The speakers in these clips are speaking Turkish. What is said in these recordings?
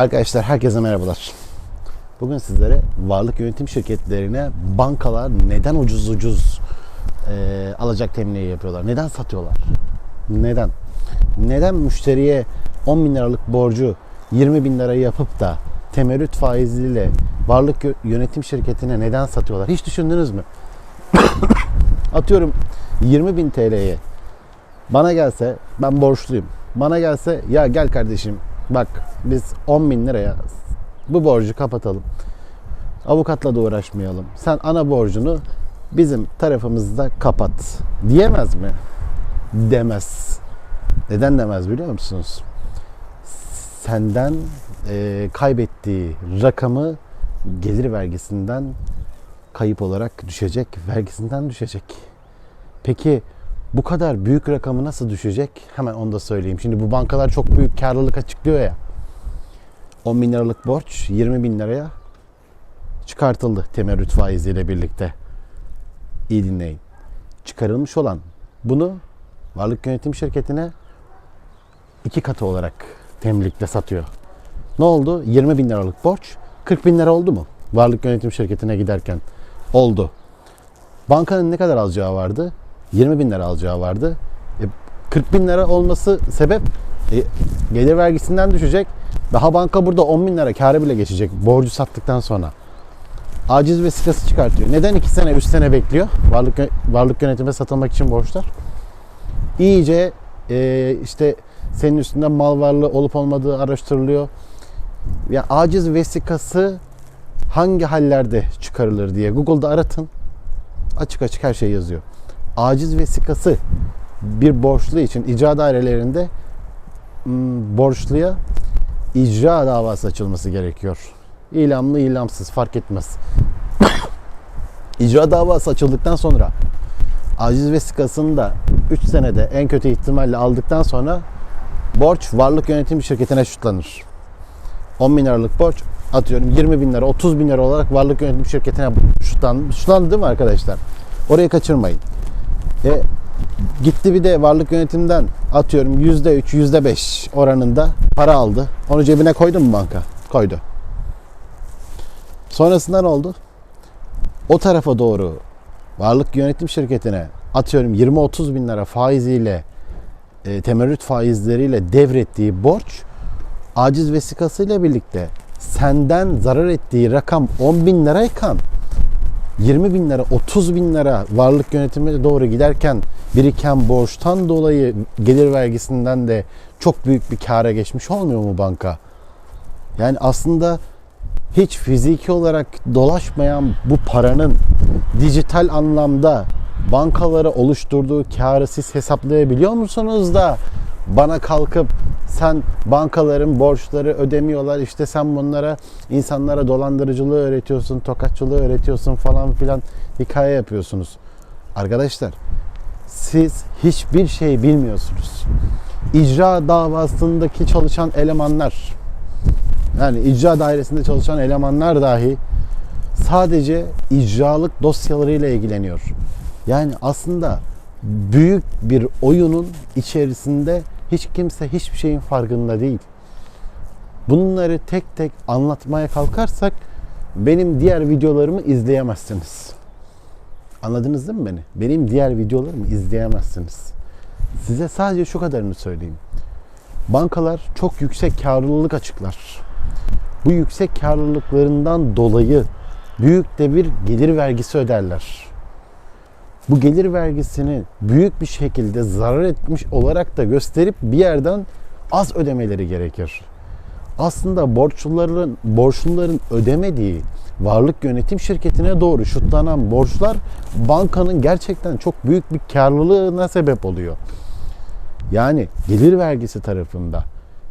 Arkadaşlar herkese merhabalar. Bugün sizlere varlık yönetim şirketlerine bankalar neden ucuz ucuz e, alacak temliği yapıyorlar? Neden satıyorlar? Neden? Neden müşteriye 10 bin liralık borcu 20 bin lira yapıp da temerrüt faiziyle varlık yö- yönetim şirketine neden satıyorlar? Hiç düşündünüz mü? Atıyorum 20 bin TL'ye bana gelse ben borçluyum. Bana gelse ya gel kardeşim bak biz 10 bin liraya bu borcu kapatalım. Avukatla da uğraşmayalım. Sen ana borcunu bizim tarafımızda kapat. Diyemez mi? Demez. Neden demez biliyor musunuz? Senden e, kaybettiği rakamı gelir vergisinden kayıp olarak düşecek, vergisinden düşecek. Peki bu kadar büyük rakamı nasıl düşecek? Hemen onu da söyleyeyim. Şimdi bu bankalar çok büyük karlılık açıklıyor ya. 10 bin liralık borç 20 bin liraya çıkartıldı temerrüt faiziyle birlikte. İyi dinleyin. Çıkarılmış olan bunu varlık yönetim şirketine iki katı olarak temlikle satıyor. Ne oldu? 20 bin liralık borç 40 bin lira oldu mu? Varlık yönetim şirketine giderken oldu. Bankanın ne kadar alacağı vardı? 20 bin lira alacağı vardı. E, 40 bin lira olması sebep e, gelir vergisinden düşecek. Daha banka burada 10 bin lira kârı bile geçecek borcu sattıktan sonra. Aciz vesikası çıkartıyor. Neden 2 sene 3 sene bekliyor varlık varlık yönetime satılmak için borçlar? İyice e, işte senin üstünde mal varlığı olup olmadığı araştırılıyor. Ya aciz vesikası hangi hallerde çıkarılır diye Google'da aratın. Açık açık her şey yazıyor. Aciz vesikası bir borçlu için icra dairelerinde hmm, borçluya icra davası açılması gerekiyor. İlamlı ilamsız fark etmez. icra davası açıldıktan sonra aciz vesikasını da 3 senede en kötü ihtimalle aldıktan sonra borç varlık yönetim şirketine şutlanır. 10 bin liralık borç atıyorum 20 bin lira 30 bin lira olarak varlık yönetim şirketine şutlandı. Şutlandı değil mi arkadaşlar? Orayı kaçırmayın. E, gitti bir de varlık yönetimden atıyorum %3 %5 oranında para aldı. Onu cebine koydu mu banka? Koydu. Sonrasında ne oldu? O tarafa doğru varlık yönetim şirketine atıyorum 20-30 bin lira faiziyle e, temerrüt faizleriyle devrettiği borç aciz vesikasıyla birlikte senden zarar ettiği rakam 10 bin lirayken 20 bin lira 30 bin lira varlık yönetimine doğru giderken biriken borçtan dolayı gelir vergisinden de çok büyük bir kâra geçmiş olmuyor mu banka? Yani aslında hiç fiziki olarak dolaşmayan bu paranın dijital anlamda bankalara oluşturduğu karı siz hesaplayabiliyor musunuz da bana kalkıp sen bankaların borçları ödemiyorlar işte sen bunlara insanlara dolandırıcılığı öğretiyorsun, tokatçılığı öğretiyorsun falan filan hikaye yapıyorsunuz. Arkadaşlar siz hiçbir şey bilmiyorsunuz. İcra davasındaki çalışan elemanlar yani icra dairesinde çalışan elemanlar dahi sadece icralık dosyalarıyla ilgileniyor. Yani aslında büyük bir oyunun içerisinde hiç kimse hiçbir şeyin farkında değil. Bunları tek tek anlatmaya kalkarsak benim diğer videolarımı izleyemezsiniz. Anladınız değil mi beni? Benim diğer videolarımı izleyemezsiniz. Size sadece şu kadarını söyleyeyim. Bankalar çok yüksek karlılık açıklar. Bu yüksek karlılıklarından dolayı büyük de bir gelir vergisi öderler. Bu gelir vergisini büyük bir şekilde zarar etmiş olarak da gösterip bir yerden az ödemeleri gerekir. Aslında borçluların borçluların ödemediği varlık yönetim şirketine doğru şutlanan borçlar bankanın gerçekten çok büyük bir karlılığına sebep oluyor. Yani gelir vergisi tarafında.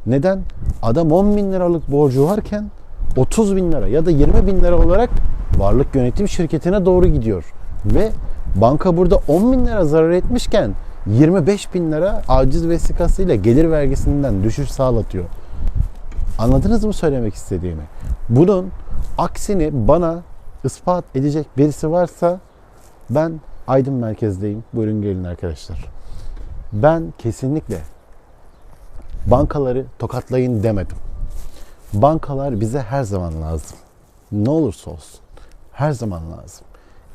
Neden? Adam 10 bin liralık borcu varken 30 bin lira ya da 20 bin lira olarak varlık yönetim şirketine doğru gidiyor. Ve banka burada 10 bin lira zarar etmişken 25 bin lira aciz vesikasıyla gelir vergisinden düşüş sağlatıyor. Anladınız mı söylemek istediğimi? Bunun aksini bana ispat edecek birisi varsa ben Aydın merkezdeyim. Buyurun gelin arkadaşlar. Ben kesinlikle bankaları tokatlayın demedim. Bankalar bize her zaman lazım. Ne olursa olsun. Her zaman lazım.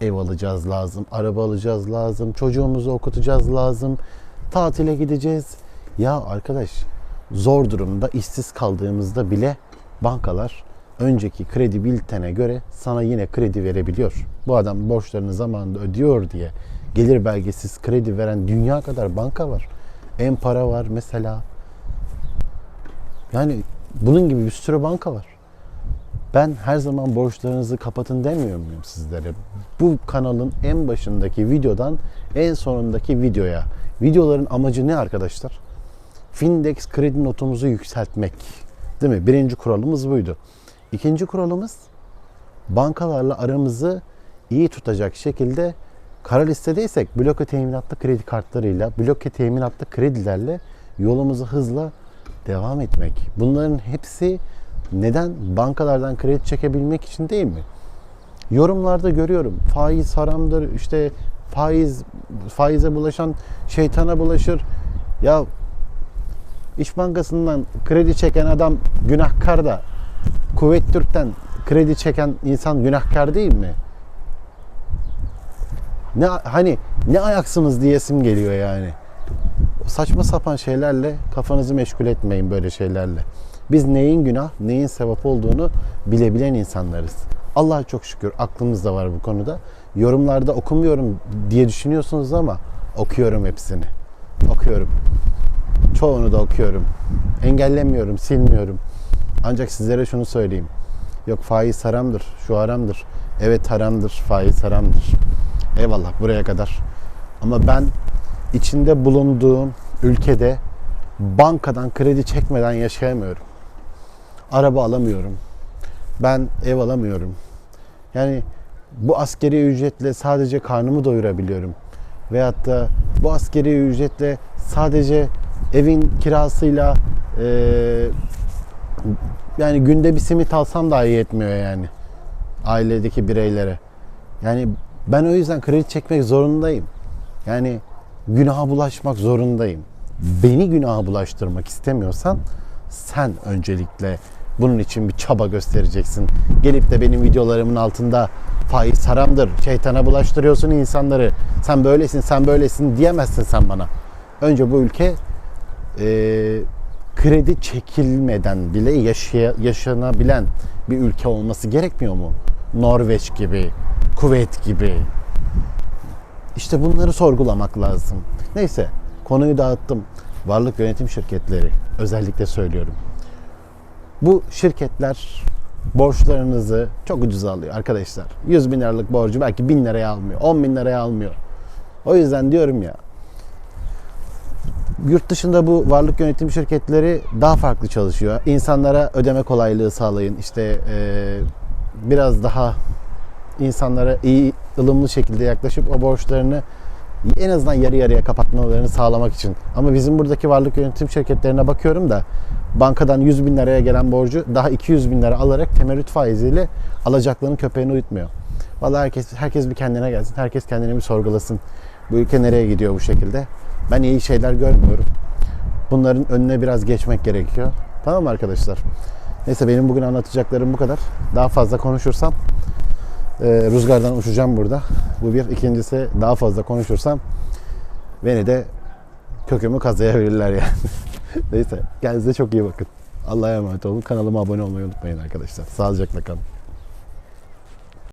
Ev alacağız lazım, araba alacağız lazım, çocuğumuzu okutacağız lazım, tatile gideceğiz. Ya arkadaş zor durumda işsiz kaldığımızda bile bankalar önceki kredi biltene göre sana yine kredi verebiliyor. Bu adam borçlarını zamanında ödüyor diye gelir belgesiz kredi veren dünya kadar banka var. En para var mesela. Yani bunun gibi bir sürü banka var. Ben her zaman borçlarınızı kapatın demiyor muyum sizlere? Bu kanalın en başındaki videodan en sonundaki videoya. Videoların amacı ne arkadaşlar? Findex kredi notumuzu yükseltmek. Değil mi? Birinci kuralımız buydu. İkinci kuralımız bankalarla aramızı iyi tutacak şekilde kara listedeysek bloke teminatlı kredi kartlarıyla, bloke teminatlı kredilerle yolumuzu hızla devam etmek. Bunların hepsi neden? Bankalardan kredi çekebilmek için değil mi? Yorumlarda görüyorum. Faiz haramdır. işte faiz faize bulaşan şeytana bulaşır. Ya İş Bankası'ndan kredi çeken adam günahkar da Kuvvet Türk'ten kredi çeken insan günahkar değil mi? Ne hani ne ayaksınız diyesim geliyor yani. Saçma sapan şeylerle kafanızı meşgul etmeyin böyle şeylerle. Biz neyin günah, neyin sevap olduğunu bilebilen insanlarız. Allah'a çok şükür aklımız da var bu konuda. Yorumlarda okumuyorum diye düşünüyorsunuz ama okuyorum hepsini. Okuyorum. Çoğunu da okuyorum. Engellemiyorum, silmiyorum. Ancak sizlere şunu söyleyeyim. Yok faiz haramdır, şu haramdır. Evet haramdır, faiz haramdır. Eyvallah buraya kadar. Ama ben içinde bulunduğum ülkede bankadan kredi çekmeden yaşayamıyorum. Araba alamıyorum. Ben ev alamıyorum. Yani bu askeri ücretle sadece karnımı doyurabiliyorum. Veyahut da bu askeri ücretle sadece evin kirasıyla eee yani günde bir simit alsam dahi yetmiyor yani ailedeki bireylere. Yani ben o yüzden kredi çekmek zorundayım. Yani günaha bulaşmak zorundayım. Beni günaha bulaştırmak istemiyorsan sen öncelikle bunun için bir çaba göstereceksin. Gelip de benim videolarımın altında faiz haramdır, şeytana bulaştırıyorsun insanları, sen böylesin, sen böylesin diyemezsin sen bana. Önce bu ülke e, kredi çekilmeden bile yaşaya, yaşanabilen bir ülke olması gerekmiyor mu? Norveç gibi, Kuveyt gibi. İşte bunları sorgulamak lazım. Neyse konuyu dağıttım. Varlık yönetim şirketleri özellikle söylüyorum. Bu şirketler borçlarınızı çok ucuza alıyor arkadaşlar. 100 bin liralık borcu belki 1000 liraya almıyor, 10 bin liraya almıyor. O yüzden diyorum ya yurt dışında bu varlık yönetim şirketleri daha farklı çalışıyor. İnsanlara ödeme kolaylığı sağlayın. İşte e, biraz daha insanlara iyi, ılımlı şekilde yaklaşıp o borçlarını en azından yarı yarıya kapatmalarını sağlamak için. Ama bizim buradaki varlık yönetim şirketlerine bakıyorum da bankadan 100 bin liraya gelen borcu daha 200 bin lira alarak temerrüt faiziyle alacaklarının köpeğini uyutmuyor. Vallahi herkes herkes bir kendine gelsin. Herkes kendini bir sorgulasın. Bu ülke nereye gidiyor bu şekilde? Ben iyi şeyler görmüyorum. Bunların önüne biraz geçmek gerekiyor. Tamam mı arkadaşlar? Neyse benim bugün anlatacaklarım bu kadar. Daha fazla konuşursam e, rüzgardan uçacağım burada. Bu bir. İkincisi daha fazla konuşursam beni de kökümü kazıyabilirler yani. Neyse kendinize çok iyi bakın. Allah'a emanet olun. Kanalıma abone olmayı unutmayın arkadaşlar. Sağlıcakla kalın.